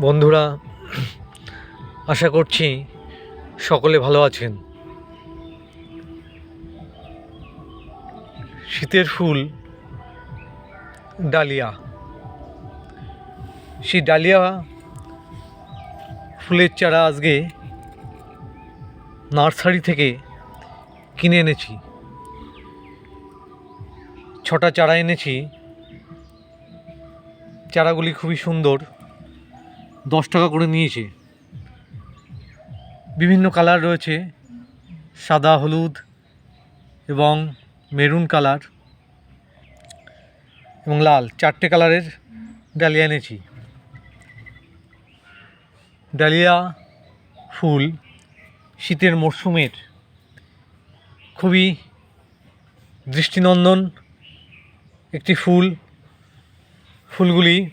বন্ধুরা, আশা করছি সকলে ভালো আছেন। শীতের ফুল, ডালিয়া। সেই ডালিয়া ফুলের চারা আজকে নার্সারি থেকে কিনে এনেছি। ছটা চারা এনেছি। চারাগুলি খুবই সুন্দর। দশ টাকা করে নিয়েছে। বিভিন্ন কালার রয়েছে। সাদা, হলুদ এবং মেরুন কালার এবং লাল। চারটে কালারের ডালিয়া এনেছি। ডালিয়া ফুল শীতের মরশুমের খুবই দৃষ্টিনন্দন একটি ফুল। ফুলগুলি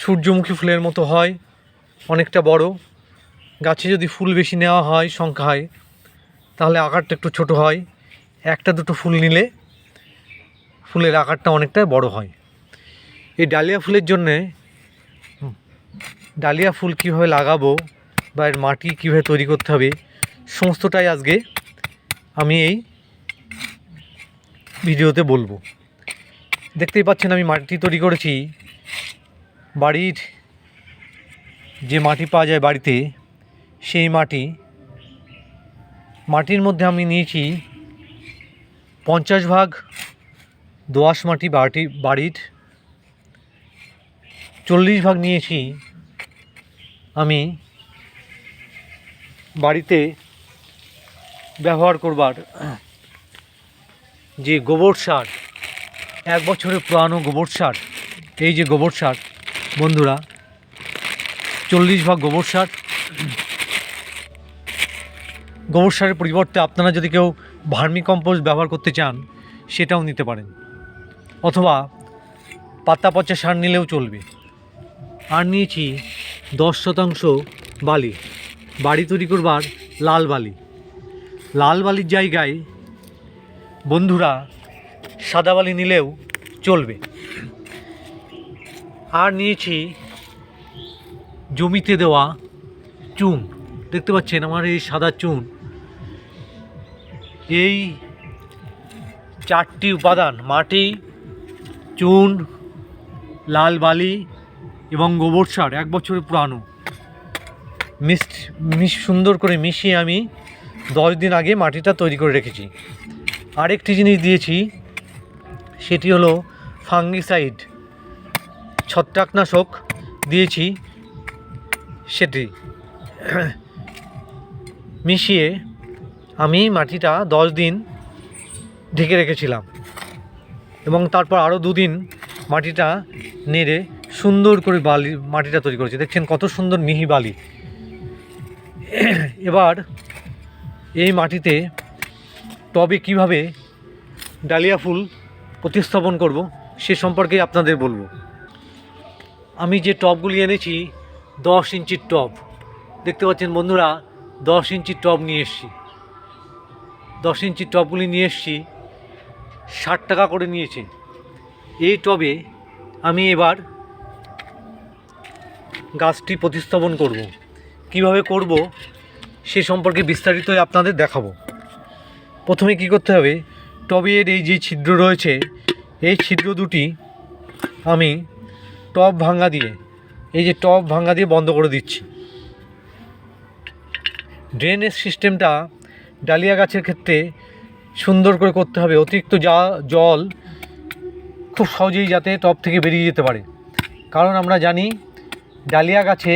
সূর্যমুখী ফুলের মতো হয়, অনেকটা বড়। গাছে যদি ফুল বেশি নেওয়া হয় সংখ্যায় তাহলে আকারটা একটু ছোট হয়। একটা দুটো ফুল নিলে ফুলের আকারটা অনেকটা বড় হয়। এই ডালিয়া ফুলের জন্যে ডালিয়া ফুল কীভাবে লাগাবো বা এর মাটি কীভাবে তৈরি করতে হবে, সমস্তটাই আজকে আমি এই ভিডিওতে বলব। দেখতেই পাচ্ছেন আমি মাটি তৈরি করেছি। বাড়ির যে মাটি পাওয়া যায় বাড়িতে, সেই মাটি, মাটির মধ্যে আমি নিয়েছি পঞ্চাশ ভাগ দোআঁশ মাটি বাড়ি বাড়ির। চল্লিশ ভাগ নিয়েছি আমি বাড়িতে ব্যবহার করবার যে গোবর সার, এক বছরের পুরানো গোবর সার, এই যে গোবর সার বন্ধুরা, চল্লিশ ভাগ গোবর সার। গোবর সারের পরিবর্তে আপনারা যদি কেউ ভার্মি কম্পোস্ট ব্যবহার করতে চান, সেটাও নিতে পারেন। অথবা পাতা পচা সার নিলেও চলবে। আর নিয়েছি দশ শতাংশ বালি। বাড়ি তৈরি করবার লাল বালি। লাল বালির জায়গায় বন্ধুরা সাদা বালি নিলেও চলবে। আর নিয়েছি, জমিতে দেওয়া চুন। দেখতে পাচ্ছেন আমার এই সাদা চুন। এই চারটি উপাদান, মাটি, চুন, লাল বালি এবং গোবর সার, এক বছরের পুরানো। মিস মিশ সুন্দর করে মিশিয়ে আমি দশ দিন আগে মাটিটা তৈরি করে রেখেছি। আরেকটি জিনিস দিয়েছি, সেটি হলো ফাঙ্গিসাইড। ছত্রাকনাশক দিয়েছি সেটি। মিশিয়ে আমি মাটিটা দশ দিন ঢেকে রেখেছিলাম এবং তারপর আরও দুদিন মাটিটা নেড়ে সুন্দর করে বালি, মাটিটা তৈরি করেছি। দেখছেন কত সুন্দর মিহি বালি। এবার এই মাটিতে টবে কীভাবে ডালিয়া ফুল প্রতিস্থাপন করব সে সম্পর্কে আপনাদের বলব। আমি যে টবগুলি এনেছি, দশ ইঞ্চির টব দেখতে পাচ্ছেন বন্ধুরা, দশ ইঞ্চির টব নিয়ে এসছি। দশ ইঞ্চির টবগুলি নিয়ে এসছি, ষাট টাকা করে নিয়েছে। এই টবে আমি এবার গাছটি প্রতিস্থাপন করব। কীভাবে করব সে সম্পর্কে বিস্তারিত আপনাদের দেখাবো। প্রথমে কি করতে হবে, টবের এই যে ছিদ্র রয়েছে, এই ছিদ্র দুটি আমি টব ভাঙা দিয়ে, এই যে টব ভাঙা দিয়ে বন্ধ করে দিচ্ছি। ড্রেনেজ সিস্টেমটা ডালিয়া গাছের ক্ষেত্রে সুন্দর করে করতে হবে। অতিরিক্ত যা, জল খুব সহজেই যাতে টব থেকে বেরিয়ে যেতে পারে। কারণ আমরা জানি, ডালিয়া গাছে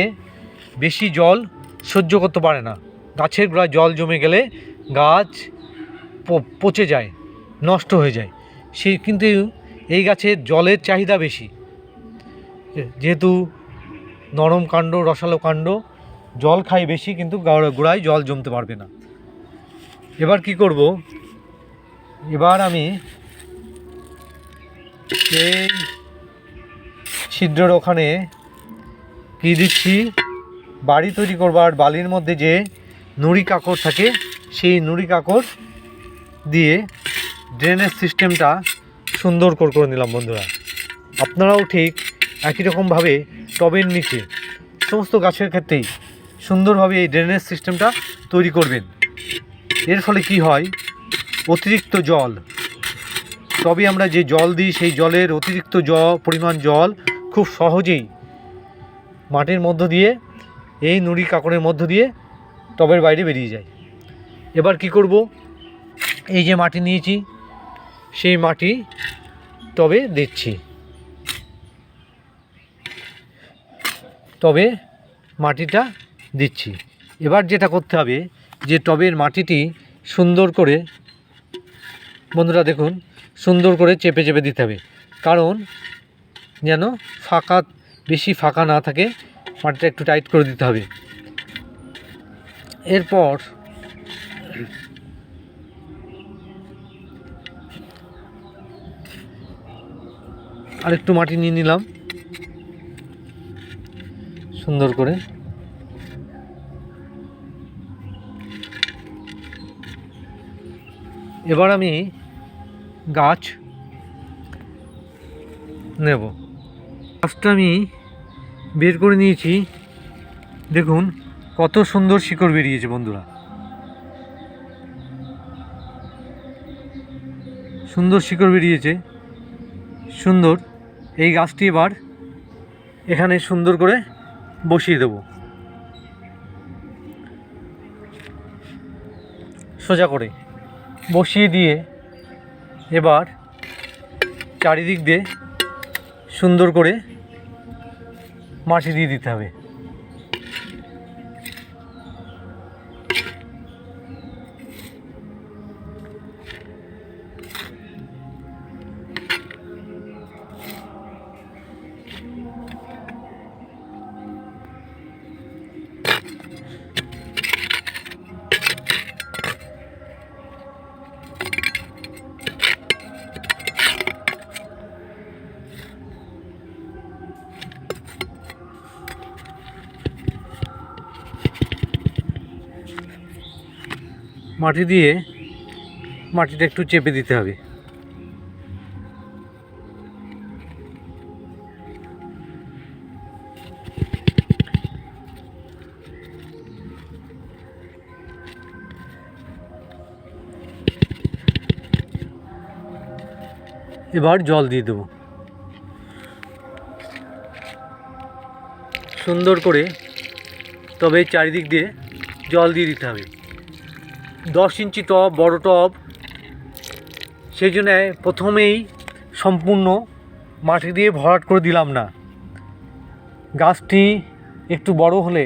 বেশি জল সহ্য করতে পারে না। গাছের গোড়ায় জল জমে গেলে গাছ পচে যায়, নষ্ট হয়ে যায়। সেই কিন্তু এই গাছের জলের চাহিদা বেশি। যেহেতু নরম কাণ্ড, রসালো কাণ্ড, জল খায় বেশি কিন্তু গোড়ায় জল জমতে পারবে না। এবার কি করব? এবার আমি এই ছিদ্রের ওখানে কি দিচ্ছি? বাড়ি তৈরি করবার বালির মধ্যে যে নুড়ি কাকড় থাকে, সেই নুড়ি কাকড় দিয়ে ড্রেনেজ সিস্টেমটা সুন্দর করে করে নিলাম বন্ধুরা। আপনারাও ঠিক একই রকমভাবে টবের নিচে সমস্ত গাছের ক্ষেত্রেই সুন্দরভাবে এই ড্রেনেজ সিস্টেমটা তৈরি করবেন। এর ফলে কি হয়? অতিরিক্ত জল। তবে আমরা যে জল দিই, সেই জলের অতিরিক্ত জ, পরিমাণ জল খুব সহজেই মাটির মধ্য দিয়ে, এই নুড়ি কাকড়ের মধ্য দিয়ে টবের বাইরে বেরিয়ে যায়। এবার কি করব? এই যে মাটি নিয়েছি, সেই মাটি টবে দিচ্ছি। তবে মাটিটা দিচ্ছি। এবার যেটা করতে হবে যে টবের মাটিটি সুন্দর করে, বন্ধুরা দেখুন, সুন্দর করে চেপে চেপে দিতে হবে। কারণ যেন ফাঁকা, বেশি ফাঁকা না থাকে, মাটিটা একটু টাইট করে দিতে হবে। এরপর আরেকটু মাটি নিয়ে নিলাম। সুন্দর করে। এবার আমি গাছ নেব। গাছটা আমি বের করে নিয়েছি। দেখুন, কত সুন্দর শিকড় বেরিয়েছে বন্ধুরা। সুন্দর শিকড় বেরিয়েছে। সুন্দর। এই গাছটি এবার এখানে সুন্দর করে বসিয়ে দেব। সোজা করে বসিয়ে দিয়ে এবার চারিদিক দিয়ে সুন্দর করে মাটি দিয়ে দিতে হবে। মাটি দিয়ে মাটিটা একটু চেপে দিতে হবে। এবার জল দিয়ে দেবো। সুন্দর করে তবে চারিদিক দিয়ে জল দিয়ে দিতে হবে। দশ ইঞ্চি টব বড় টব সেই জন্য প্রথমেই সম্পূর্ণ মাটি দিয়ে ভরাট করে দিলাম না। গাছটি একটু বড় হলে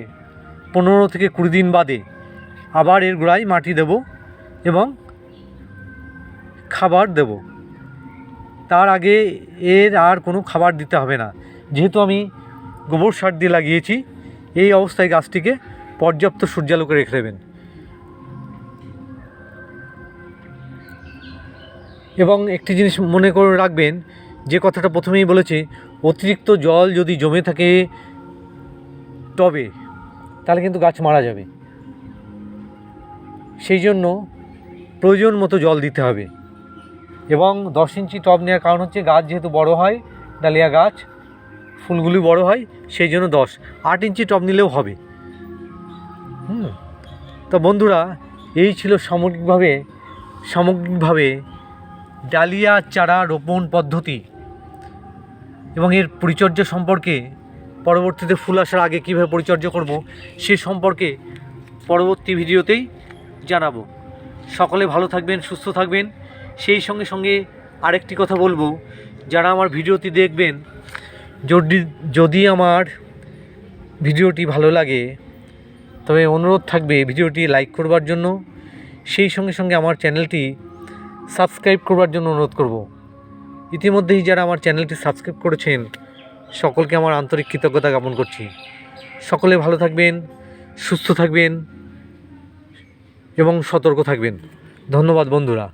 পনেরো থেকে কুড়ি দিন বাদে আবার এর গোড়ায় মাটি দেব এবং খাবার দেব। তার আগে এর আর কোনো খাবার দিতে হবে না। যেহেতু আমি গোবর সার দিয়ে লাগিয়েছি, এই অবস্থায় গাছটিকে পর্যাপ্ত সূর্যালোকে রেখে দেবেন। এবং একটি জিনিস মনে করে রাখবেন, যে কথাটা প্রথমেই বলেছে, অতিরিক্ত জল যদি জমে থাকে টবে, তাহলে কিন্তু গাছ মারা যাবে। সেই জন্য প্রয়োজন মতো জল দিতে হবে। এবং দশ ইঞ্চি টব নেওয়ার কারণ হচ্ছে গাছ যেহেতু বড় হয়, ডালিয়া গাছ, ফুলগুলি বড় হয়, সেই জন্য দশ। আট ইঞ্চি টব নিলেও হবে। হুম। তো বন্ধুরা, এই ছিল সামগ্রিকভাবে সামগ্রিকভাবে ডালিয়া চারা রোপণ পদ্ধতি এবং এর পরিচর্যা সম্পর্কে পরবর্তীতে ফুল আসার আগে কীভাবে পরিচর্যা করব সে সম্পর্কে পরবর্তী ভিডিওতেই জানাব। সকলে ভালো থাকবেন, সুস্থ থাকবেন। সেই সঙ্গে সঙ্গে আরেকটি কথা বলব। যারা আমার ভিডিওটি দেখবেন, যদি যদি আমার ভিডিওটি ভালো লাগে, তবে অনুরোধ থাকবে ভিডিওটি লাইক করবার জন্য। সেই সঙ্গে সঙ্গে আমার চ্যানেলটি সাবস্ক্রাইব করবার জন্য অনুরোধ করব। ইতিমধ্যেই যারা আমার চ্যানেলটি সাবস্ক্রাইব করেছেন, সকলকে আমার আন্তরিক কৃতজ্ঞতা জ্ঞাপন করছি। সকলে ভালো থাকবেন, সুস্থ থাকবেন এবং সতর্ক থাকবেন। ধন্যবাদ বন্ধুরা।